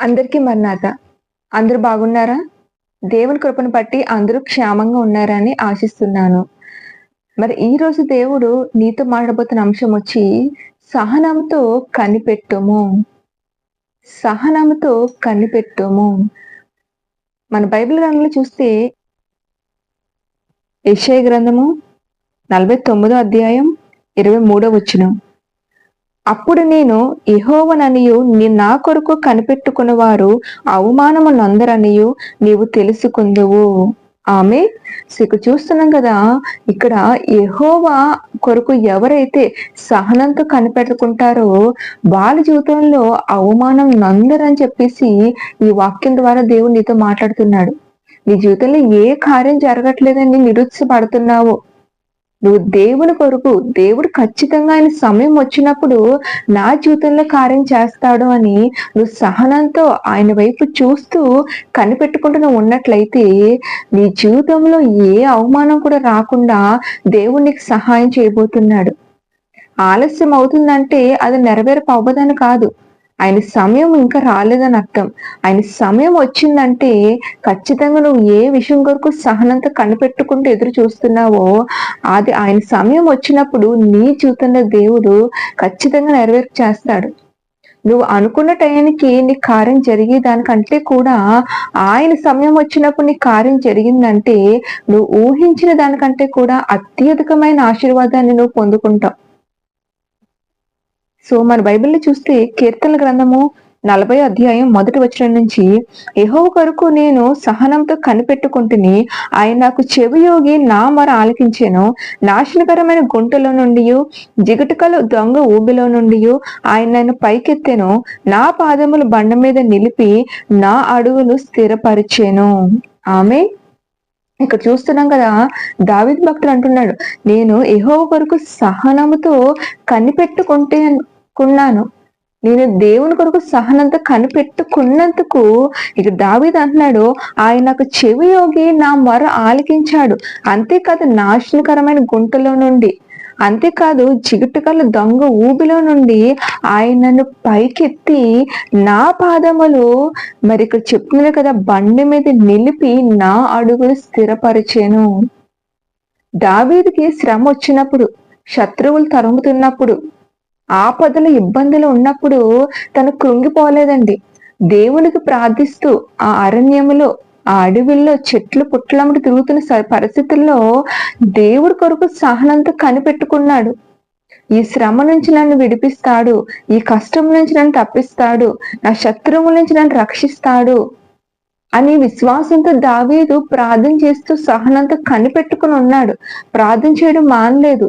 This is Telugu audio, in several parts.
అందరికీ మర్నాథ అందరూ బాగున్నారా? దేవుని కృపను బట్టి అందరూ క్షేమంగా ఉన్నారని ఆశిస్తున్నాను. మరి ఈ రోజు దేవుడు నీతో మాట్లాడబోతున్న అంశం వచ్చి సహనంతో కనిపెట్టుము. సహనంతో కనిపెట్టుము. మన బైబిల్ గ్రంథంలో చూస్తే యెషయా గ్రంథము నలభై తొమ్మిదో అధ్యాయం ఇరవై మూడో వచ్చినం అప్పుడు నేను ఇహోవననియు నీ నా కొరకు కనిపెట్టుకున్న వారు అవమానము నందరనియు నీవు తెలుసుకుందువు. ఆమె సో చూస్తున్నాం కదా ఇక్కడ ఎహోవా కొరకు ఎవరైతే సహనంతో కనిపెట్టుకుంటారో వాళ్ళ జీవితంలో అవమానం నందరని చెప్పేసి ఈ వాక్యం ద్వారా దేవుడు నీతో మాట్లాడుతున్నాడు. నీ జీవితంలో ఏ కార్యం జరగట్లేదని నిరుత్సపడుతున్నావు నువ్వు దేవుని కొరకు దేవుడు ఖచ్చితంగా ఆయన సమయం వచ్చినప్పుడు నా జీవితంలో కార్యం చేస్తాడు అని నువ్వు సహనంతో ఆయన వైపు చూస్తూ కనిపెట్టుకుంటూ నువ్వు ఉన్నట్లయితే నీ జీవితంలో ఏ అవమానం కూడా రాకుండా దేవుడు నీకు సహాయం చేయబోతున్నాడు. ఆలస్యం అవుతుందంటే అది నెరవేరపవ్వదని కాదు. ఆయన సమయం ఇంకా రాలేదని అర్థం. ఆయన సమయం వచ్చిందంటే ఖచ్చితంగా నువ్వు ఏ విషయం కొరకు సహనంతో కనిపెట్టుకుంటూ ఎదురు చూస్తున్నావో అది ఆయన సమయం వచ్చినప్పుడు నీ జీవితంలో దేవుడు ఖచ్చితంగా నెరవేర్పు చేస్తాడు. నువ్వు అనుకున్న టైంకి నీ కార్యం జరిగే దానికంటే కూడా ఆయన సమయం వచ్చినప్పుడు నీ కార్యం జరిగిందంటే నువ్వు ఊహించిన దానికంటే కూడా అత్యధికమైన ఆశీర్వాదాన్ని నువ్వు పొందుకుంటావు. సో మన బైబిల్లో చూస్తే కీర్తన గ్రంథము నలభై అధ్యాయం మొదటి వచనం నుంచి ఎహో కొరకు నేను సహనంతో కనిపెట్టుకుంటుని ఆయన నాకు చెవియోగి నా మర ఆలకించాను. నాశనకరమైన గుంటలో నుండి జిగటకల దొంగ ఊబిలో నుండి ఆయన నన్ను పైకెత్తాను. నా పాదములు బండ మీద నిలిపి నా అడుగులు స్థిరపరిచాను. ఆమె ఇక్కడ చూస్తున్నాం కదా దావిద్ భక్తుడు అంటున్నాడు నేను ఎహో కొరకు సహనముతో కనిపెట్టుకుంటే కున్నాను నేను దేవుని కొరకు సహనంత కనిపెట్టుకున్నందుకు ఇక దావీద్ అంటున్నాడు ఆయన నాకు చెవి యోగి నా మొర ఆలకించాడు. అంతేకాదు నాశనకరమైన గుంటలో నుండి అంతేకాదు చిగుటుకల దొంగ ఊబిలో నుండి ఆయన నన్ను పైకెత్తి నా పాదములు మరి ఇక్కడ చెప్తున్నారు కదా బండి మీద నిలిపి నా అడుగులు స్థిరపరిచాను. దావీదికి శ్రమ వచ్చినప్పుడు శత్రువులు తరుముతున్నప్పుడు ఆపదలు ఇబ్బందులు ఉన్నప్పుడు తను కృంగిపోలేదండి. దేవునికి ప్రార్థిస్తూ ఆ అరణ్యములో ఆ అడవిల్లో చెట్లు పుట్లమ్మటి తిరుగుతున్న పరిస్థితుల్లో దేవుడి కొరకు సహనంతో కనిపెట్టుకున్నాడు. ఈ శ్రమ నుంచి నన్ను విడిపిస్తాడు. ఈ కష్టం నుంచి నన్ను తప్పిస్తాడు. నా శత్రువుల నుంచి నన్ను రక్షిస్తాడు అని విశ్వాసంతో దావీదు ప్రార్థన చేస్తూ సహనంతో కనిపెట్టుకుని ఉన్నాడు. ప్రార్థన చేయడం మానలేదు.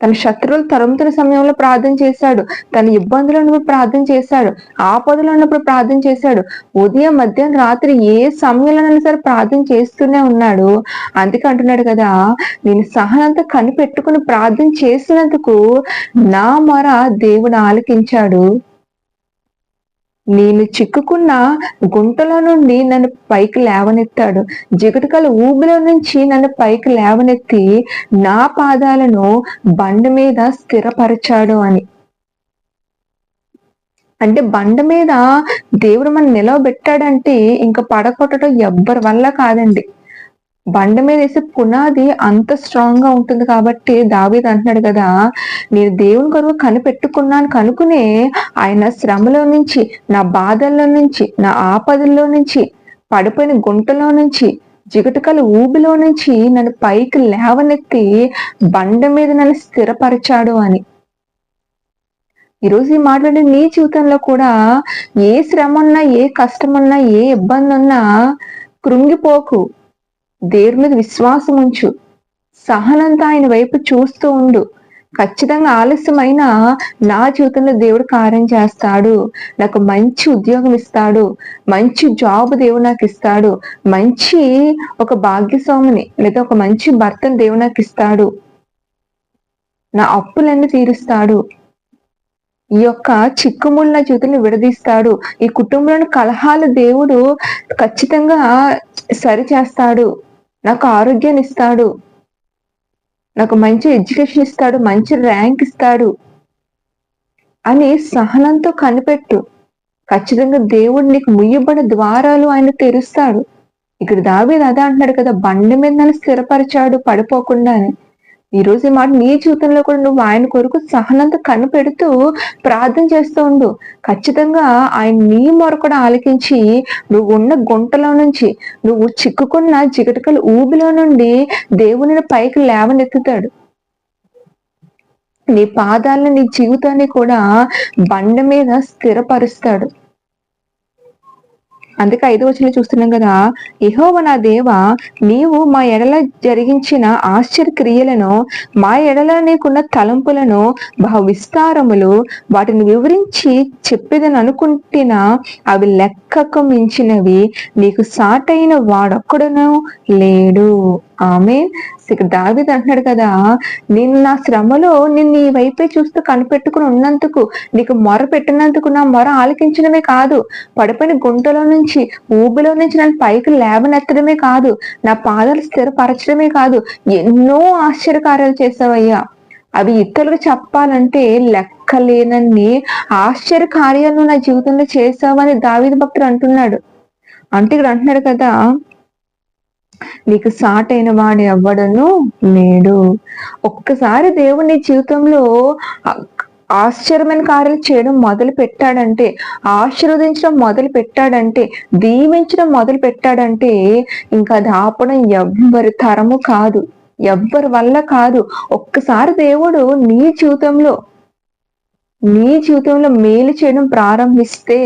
తన శత్రువులు తరుముతున్న సమయంలో ప్రార్థన చేశాడు. తన ఇబ్బందులు ఉన్నప్పుడు ప్రార్థన చేశాడు. ఆపదలు ఉన్నప్పుడు ప్రార్థన చేశాడు. ఉదయం మధ్యాహ్నం రాత్రి ఏ సమయంలోనైనా సరే ప్రార్థన చేస్తూనే ఉన్నాడు. అందుకే అంటున్నాడు కదా నేను సహనంతో కనిపెట్టుకుని ప్రార్థన చేసినందుకు నా మర దేవుడు ఆలకించాడు. నేను చిక్కుకున్న గుంటలో నుండి నన్ను పైకి లేవనెత్తాడు. జిగటకల ఊబిలో నుంచి నన్ను పైకి లేవనెత్తి నా పాదాలను బండ మీద స్థిరపరిచాడు అని. అంటే బండ మీద దేవుడు మనం నిలవబెట్టాడంటే ఇంకా పడగొట్టడం ఎవ్వరి వల్ల కాదండి. బండ మీద వేసే పునాది అంత స్ట్రాంగ్గా ఉంటుంది కాబట్టి దావీద్ అంటున్నాడు కదా నేను దేవుని కొరకు కనిపెట్టుకున్నాను కనుకునే ఆయన శ్రమలో నుంచి నా బాధల్లో నుంచి నా ఆపదల్లో నుంచి పడిపోయిన గుంటలో నుంచి జిగటకల ఊబిలో నుంచి నన్ను పైకి లేవనెత్తి బండ మీద నన్ను స్థిరపరిచాడు అని. ఈరోజు ఈ మాట్లాడే నీ జీవితంలో కూడా ఏ శ్రమ ఉన్నా ఏ కష్టం ఉన్నా ఏ ఇబ్బంది ఉన్నా కృంగిపోకు. దేవుడి మీద విశ్వాసం ఉంచు. సహనంతో ఆయన వైపు చూస్తూ ఉండు. ఖచ్చితంగా ఆలస్యమైన నా జీవితంలో దేవుడు కార్యం చేస్తాడు. నాకు మంచి ఉద్యోగం ఇస్తాడు. మంచి జాబ్ దేవుడు నాకు ఇస్తాడు. మంచి ఒక భాగ్యస్వామిని లేదా ఒక మంచి భర్తను దేవుడు నాకు ఇస్తాడు. నా అప్పులన్నీ తీరుస్తాడు. ఈ యొక్క చిక్కుముళ్ళ జీవితంలో విడదీస్తాడు. ఈ కుటుంబంలోని కలహాలు దేవుడు ఖచ్చితంగా సరి చేస్తాడు నాకు ఆరోగ్యాన్ని ఇస్తాడు. నాకు మంచి ఎడ్యుకేషన్ ఇస్తాడు మంచి ర్యాంక్ ఇస్తాడు అని సహనంతో కనిపెట్టు. ఖచ్చితంగా దేవుడు నీకు ముయ్యబడిన ద్వారాలు ఆయన తెరుస్తాడు. ఇక్కడ దావేది అదే అంటున్నాడు కదా బండి మీద నన్ను స్థిరపరిచాడు పడిపోకుండా అని ఈ రోజు ఈ మాట నీ జీవితంలో కూడా నువ్వు ఆయన కొరకు సహనంతో కనిపెడుతూ ప్రార్థన చేస్తూ ఉండు. ఖచ్చితంగా ఆయన నీ మొర ఆలకించి నువ్వు ఉన్న గుంటలో నుంచి నువ్వు చిక్కుకున్న జిగటకల ఊబిలో నుండి దేవుని పైకి లేవనెత్తుతాడు. నీ పాదాలను నీ జీవితాన్ని కూడా బండ మీద స్థిరపరుస్తాడు. అందుకే ఐదు వచ్చిన చూస్తున్నాం కదా ఇహోవ నా దేవ నీవు మా ఎడల జరిగించిన ఆశ్చర్య క్రియలను మా ఎడల నీకున్న తలంపులను బహు విస్తారములు వాటిని వివరించి చెప్పేదని అనుకుంటున్న అవి లెక్కకు మించినవి నీకు సాటైన వాడొక్కడను లేడు. ఆమె ఇక్కడ దావిది అంటున్నాడు కదా నేను నా శ్రమలో నిన్ను నీ వైపే చూస్తూ కనిపెట్టుకుని ఉన్నందుకు నీకు మొర పెట్టినందుకు నా మొర ఆలకించడమే కాదు. పడిపోయిన గుంటలో నుంచి ఊబిలో నుంచి నన్ను పైకి లేవనెత్తడమే కాదు. నా పాదాలు స్థిరపరచడమే కాదు. ఎన్నో ఆశ్చర్యకార్యాలు చేసావయ్యా అవి ఇతరులకు చెప్పాలంటే లెక్కలేనన్ని ఆశ్చర్య కార్యాలు నా జీవితంలో చేసావని దావిద భక్తుడు అంటున్నాడు. అంటే ఇక్కడ అంటున్నాడు కదా నీకు సాటైన వాడు ఎవ్వడను లేడు ఒక్కసారి దేవుని జీవితంలో ఆశ్చర్యమైన కార్యాలు చేయడం మొదలు పెట్టాడంటే ఆశీర్వదించడం మొదలు పెట్టాడంటే దీవించడం మొదలు పెట్టాడంటే ఇంకా అది ఆపడం ఎవ్వరి తరము కాదు ఎవ్వరి వల్ల కాదు. ఒక్కసారి దేవుడు నీ జీవితంలో నీ జీవితంలో మేలు చేయడం ప్రారంభిస్తే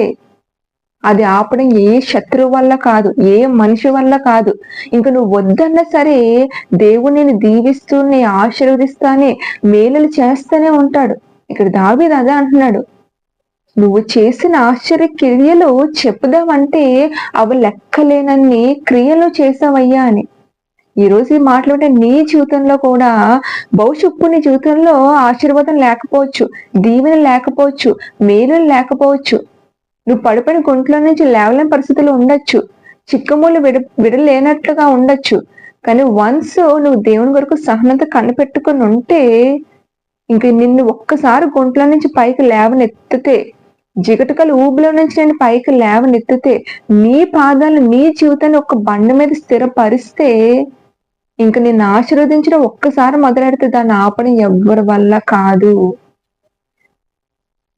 అది ఆపడం ఏ శత్రువు వల్ల కాదు ఏ మనిషి వల్ల కాదు. ఇంక నువ్వు వద్దన్నా సరే దేవుడిని దీవిస్తూ నీ ఆశీర్వదిస్తానే మేలులు చేస్తూనే ఉంటాడు. ఇక్కడ దావీదు అదే అంటున్నాడు. నువ్వు చేసిన ఆశ్చర్య క్రియలు చెప్పుదామంటే అవి లెక్కలేనన్ని క్రియలు చేసావయ్యా అని. ఈ రోజు ఈ మాట్లాడే నీ జీవితంలో కూడా భవిష్యత్తు నీ జీవితంలో ఆశీర్వాదం లేకపోవచ్చు దీవెన లేకపోవచ్చు మేలు లేకపోవచ్చు. నువ్వు పడిపోయిన గుంట్లో నుంచి లేవలేని పరిస్థితులు ఉండొచ్చు. చిక్కమూలు విడ విడలేనట్లుగా ఉండొచ్చు. కానీ వన్స్ నువ్వు దేవుని వరకు సహనత కనిపెట్టుకుని ఉంటే ఇంక నిన్ను ఒక్కసారి గుంట్లో నుంచి పైకి లేవనెత్తితే జిగటకలు ఊబిలో నుంచి నేను పైకి లేవనెత్తితే నీ పాదాలు నీ జీవితాన్ని ఒక బండ మీద స్థిరపరిస్తే ఇంక నిన్ను ఆశీర్వదించడం ఒక్కసారి మొదలెడితే దాన్ని ఆపడం ఎవ్వరి వల్ల కాదు.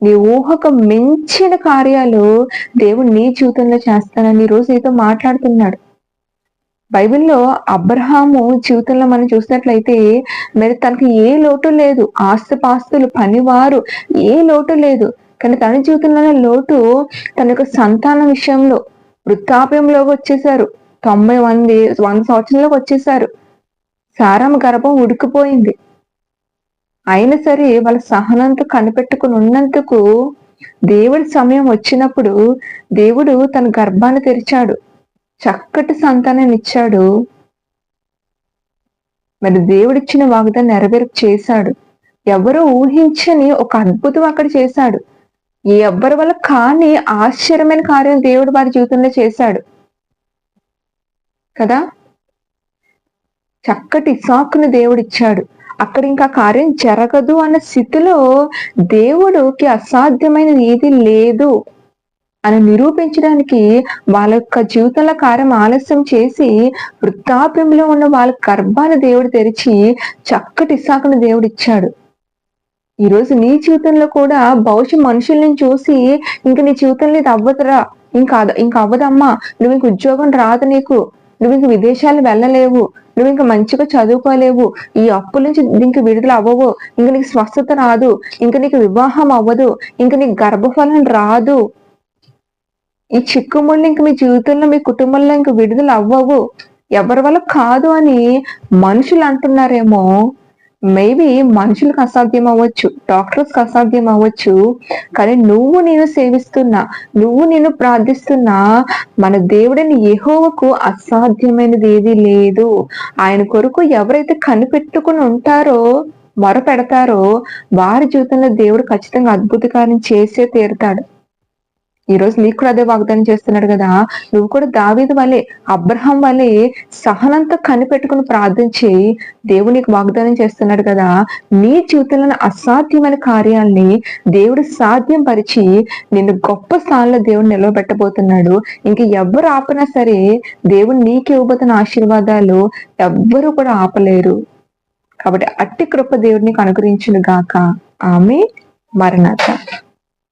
నీ ఊహకు మించిన కార్యాలు దేవుడు నీ జీవితంలో చేస్తానని రోజు నీతో మాట్లాడుతున్నాడు. బైబిల్లో అబ్రహాము జీవితంలో మనం చూసినట్లయితే మరి తనకి ఏ లోటు లేదు. ఆస్తిపాస్తులు పనివారు ఏ లోటు లేదు. కానీ తన జీవితంలోనే లోటు తన యొక్క సంతానం విషయంలో వృత్తాప్యంలోకి వచ్చేసారు తొంభై వంద వంద సంవత్సరంలోకి వచ్చేసారు సారమ్మ గర్భం ఉడికిపోయింది. అయినా సరే వాళ్ళ సహనంతో కనిపెట్టుకుని ఉన్నందుకు దేవుడి సమయం వచ్చినప్పుడు దేవుడు తన గర్భాన్ని తెరిచాడు. చక్కటి సంతానాన్ని ఇచ్చాడు. మరి దేవుడిచ్చిన వాగ్దాన్ని నెరవేర్పు చేశాడు. ఎవరు ఊహించని ఒక అద్భుతం అక్కడ చేశాడు. ఎవ్వరి వల్ల కాని ఆశ్చర్యమైన కార్యం దేవుడు వారి జీవితంలో చేశాడు. కదా? చక్కటి సాకుని దేవుడిచ్చాడు. అక్కడ ఇంకా కార్యం జరగదు అన్న స్థితిలో దేవుడికి అసాధ్యమైనది ఏది లేదు అని నిరూపించడానికి వాళ్ళ యొక్క జీవితంలో కార్యం ఆలస్యం చేసి వృద్ధాప్యంలో ఉన్న వాళ్ళ గర్భాన్ని దేవుడు తెరిచి చక్కటి ఇసాకును దేవుడు ఇచ్చాడు. ఈరోజు నీ జీవితంలో కూడా భవిష్యత్ మనుషుల్ని చూసి ఇంక నీ జీవితంలో ఇది అవ్వదురా ఇంకా ఇంకా అవ్వదమ్మా నువ్వు ఇంక ఉద్యోగం రాదు నీకు నువ్వు ఇంక విదేశాలు వెళ్ళలేవు. నువ్వు ఇంక మంచిగా చదువుకోలేవు. ఈ అప్పుల నుంచి ఇంక విడుదల అవ్వవు. ఇంక నీకు స్వస్థత రాదు. ఇంక నీకు వివాహం అవ్వదు. ఇంక నీకు గర్భఫలం రాదు. ఈ చిక్కుముళ్ళు ఇంక మీ జీవితంలో మీ కుటుంబంలో ఇంక విడుదల అవ్వవు. ఎవరి వల్ల కాదు అని మనుషులు అంటున్నారేమో. మేబీ మనుషులకు అసాధ్యం అవ్వచ్చు డాక్టర్స్కి అసాధ్యం అవ్వచ్చు. కానీ నువ్వు నేను సేవిస్తున్నా నువ్వు నేను ప్రార్థిస్తున్నా మన దేవుడిని యహోవకు అసాధ్యమైనది ఏది లేదు. ఆయన కొరకు ఎవరైతే కనిపెట్టుకుని ఉంటారో మొర పెడతారో వారి జీవితంలో దేవుడు ఖచ్చితంగా అద్భుత కార్యం చేసే తీరుతాడు. ఈ రోజు నీకు కూడా అదే వాగ్దానం చేస్తున్నాడు కదా. నువ్వు కూడా దావీదు వలె అబ్రహం వలె సహనంతో కనిపెట్టుకుని ప్రార్థించి నీకు వాగ్దానం చేస్తున్నాడు కదా. నీ జీవితంలో అసాధ్యమైన కార్యాల్ని దేవుడు సాధ్యం పరిచి నిన్ను గొప్ప స్థానంలో దేవుడు నిలవబెట్టబోతున్నాడు. ఇంక ఎవరు ఆపినా సరే దేవుడు నీకు ఇవ్వబోతున్న ఆశీర్వాదాలు ఎవ్వరూ కూడా ఆపలేరు. కాబట్టి అట్టి కృప దేవుడిని అనుగ్రహించును గాక. ఆమె మరణత